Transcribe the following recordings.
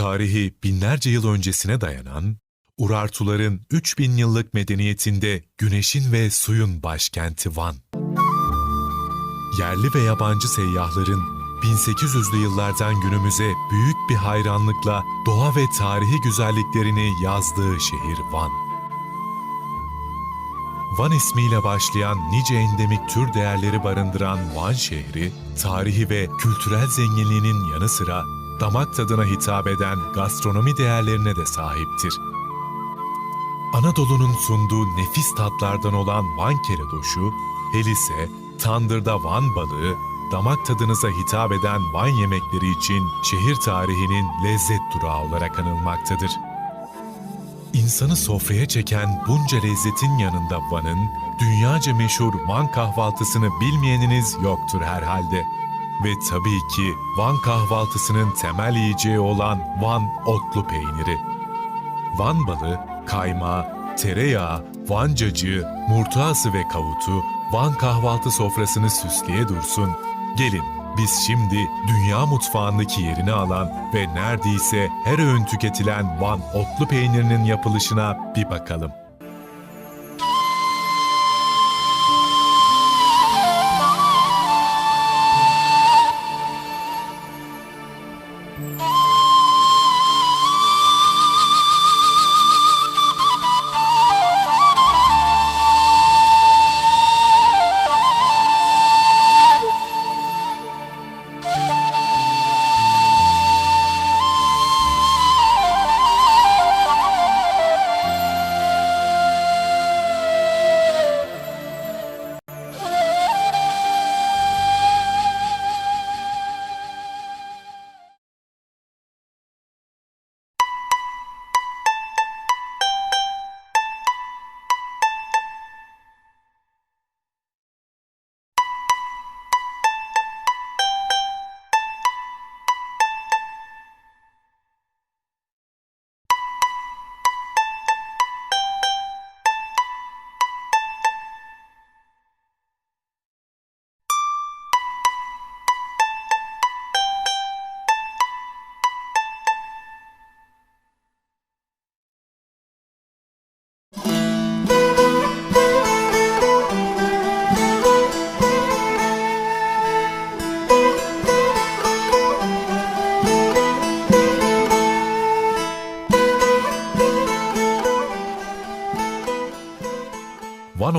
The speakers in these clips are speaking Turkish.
Tarihi binlerce yıl öncesine dayanan, Urartuların 3000 yıllık medeniyetinde güneşin ve suyun başkenti Van. Yerli ve yabancı seyyahların 1800'lü yıllardan günümüze büyük bir hayranlıkla doğa ve tarihi güzelliklerini yazdığı şehir Van. Van ismiyle başlayan nice endemik tür değerleri barındıran Van şehri, tarihi ve kültürel zenginliğinin yanı sıra damak tadına hitap eden gastronomi değerlerine de sahiptir. Anadolu'nun sunduğu nefis tatlardan olan Van keledoşu, helise, tandırda Van balığı, damak tadınıza hitap eden Van yemekleri için şehir tarihinin lezzet durağı olarak anılmaktadır. İnsanı sofraya çeken bunca lezzetin yanında Van'ın dünyaca meşhur Van kahvaltısını bilmeyeniniz yoktur herhalde. Ve tabii ki Van kahvaltısının temel yiyeceği olan Van otlu peyniri. Van balı, kaymağı, tereyağı, Van cacığı, murtuası ve kavutu Van kahvaltı sofrasını süsleye dursun. Gelin biz şimdi dünya mutfağındaki yerini alan ve neredeyse her öğün tüketilen Van otlu peynirinin yapılışına bir bakalım.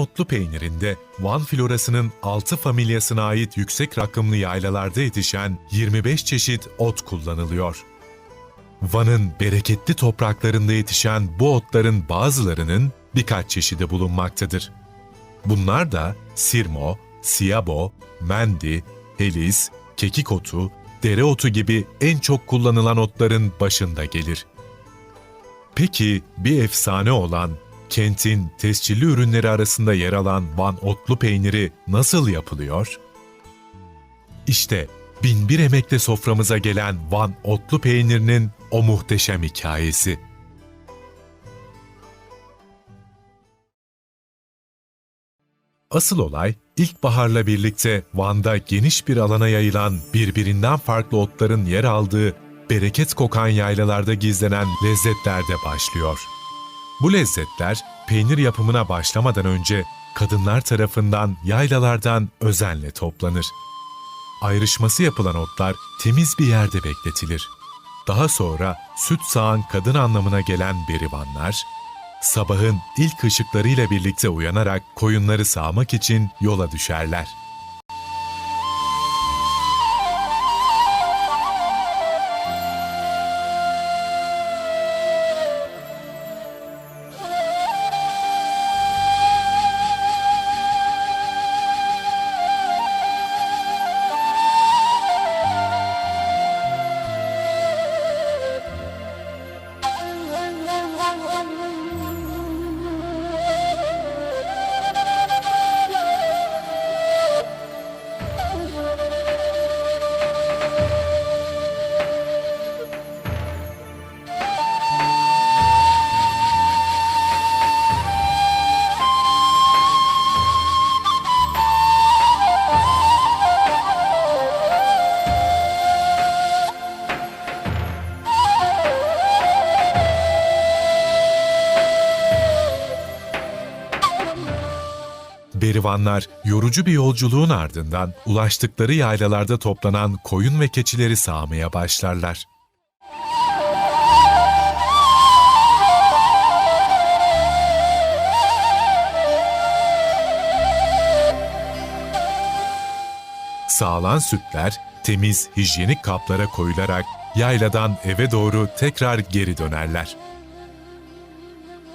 Otlu peynirinde Van florasının 6 familyasına ait yüksek rakımlı yaylalarda yetişen 25 çeşit ot kullanılıyor. Van'ın bereketli topraklarında yetişen bu otların bazılarının birkaç çeşidi bulunmaktadır. Bunlar da sirmo, siyabo, mendi, helis, kekik otu, dereotu gibi en çok kullanılan otların başında gelir. Peki bir efsane olan kentin tescilli ürünleri arasında yer alan Van otlu peyniri nasıl yapılıyor? İşte binbir emekle soframıza gelen Van otlu peynirinin o muhteşem hikayesi. Asıl olay ilkbaharla birlikte Van'da geniş bir alana yayılan birbirinden farklı otların yer aldığı bereket kokan yaylalarda gizlenen lezzetlerde başlıyor. Bu lezzetler peynir yapımına başlamadan önce kadınlar tarafından yaylalardan özenle toplanır. Ayrışması yapılan otlar temiz bir yerde bekletilir. Daha sonra süt sağan kadın anlamına gelen berivanlar, sabahın ilk ışıklarıyla birlikte uyanarak koyunları sağmak için yola düşerler. Berivanlar yorucu bir yolculuğun ardından ulaştıkları yaylalarda toplanan koyun ve keçileri sağmaya başlarlar. Sağlan sütler temiz, hijyenik kaplara koyularak yayladan eve doğru tekrar geri dönerler.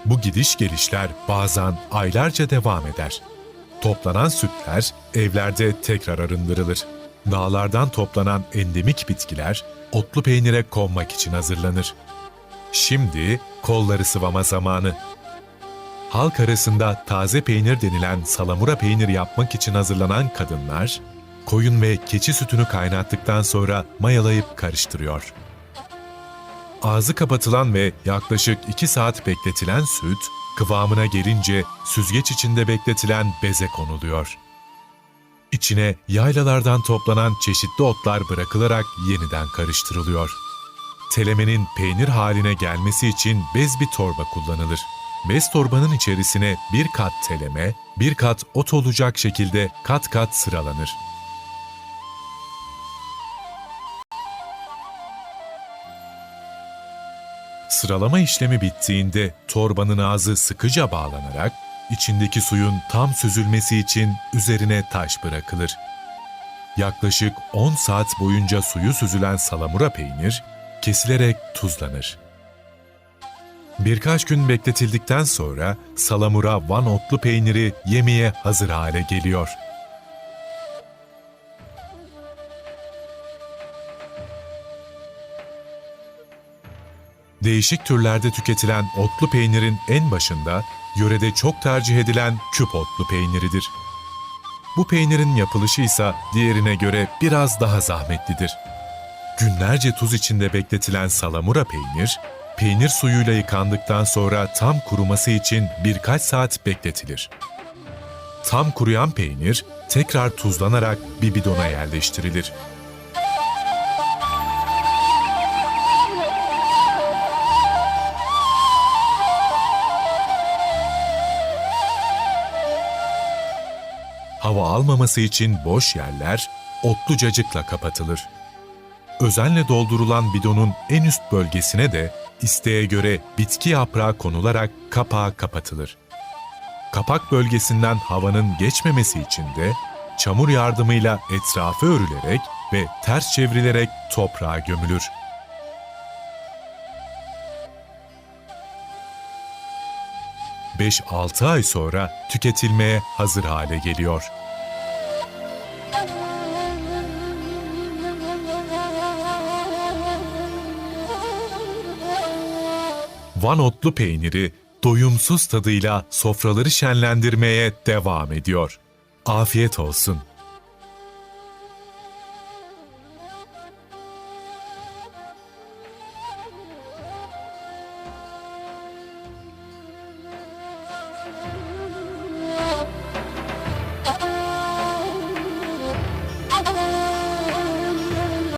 Bu gidiş gelişler bazen aylarca devam eder. Toplanan sütler evlerde tekrar arındırılır. Dağlardan toplanan endemik bitkiler otlu peynire konmak için hazırlanır. Şimdi kolları sıvama zamanı. Halk arasında taze peynir denilen salamura peynir yapmak için hazırlanan kadınlar, koyun ve keçi sütünü kaynattıktan sonra mayalayıp karıştırıyor. Ağzı kapatılan ve yaklaşık 2 saat bekletilen süt, kıvamına gelince süzgeç içinde bekletilen beze konuluyor. İçine yaylalardan toplanan çeşitli otlar bırakılarak yeniden karıştırılıyor. Telemenin peynir haline gelmesi için bez bir torba kullanılır. Bez torbanın içerisine bir kat teleme, bir kat ot olacak şekilde kat kat sıralanır. Sıralama işlemi bittiğinde torbanın ağzı sıkıca bağlanarak içindeki suyun tam süzülmesi için üzerine taş bırakılır. Yaklaşık 10 saat boyunca suyu süzülen salamura peynir kesilerek tuzlanır. Birkaç gün bekletildikten sonra salamura van otlu peyniri yemeye hazır hale geliyor. Değişik türlerde tüketilen otlu peynirin en başında yörede çok tercih edilen küp otlu peyniridir. Bu peynirin yapılışı ise diğerine göre biraz daha zahmetlidir. Günlerce tuz içinde bekletilen salamura peynir, peynir suyuyla yıkandıktan sonra tam kuruması için birkaç saat bekletilir. Tam kuruyan peynir tekrar tuzlanarak bir bidona yerleştirilir. Hava almaması için boş yerler otlu cacıkla kapatılır. Özenle doldurulan bidonun en üst bölgesine de isteğe göre bitki yaprağı konularak kapağı kapatılır. Kapak bölgesinden havanın geçmemesi için de çamur yardımıyla etrafı örülerek ve ters çevrilerek toprağa gömülür. ...5-6 ay sonra tüketilmeye hazır hale geliyor. Van otlu peyniri doyumsuz tadıyla sofraları şenlendirmeye devam ediyor. Afiyet olsun.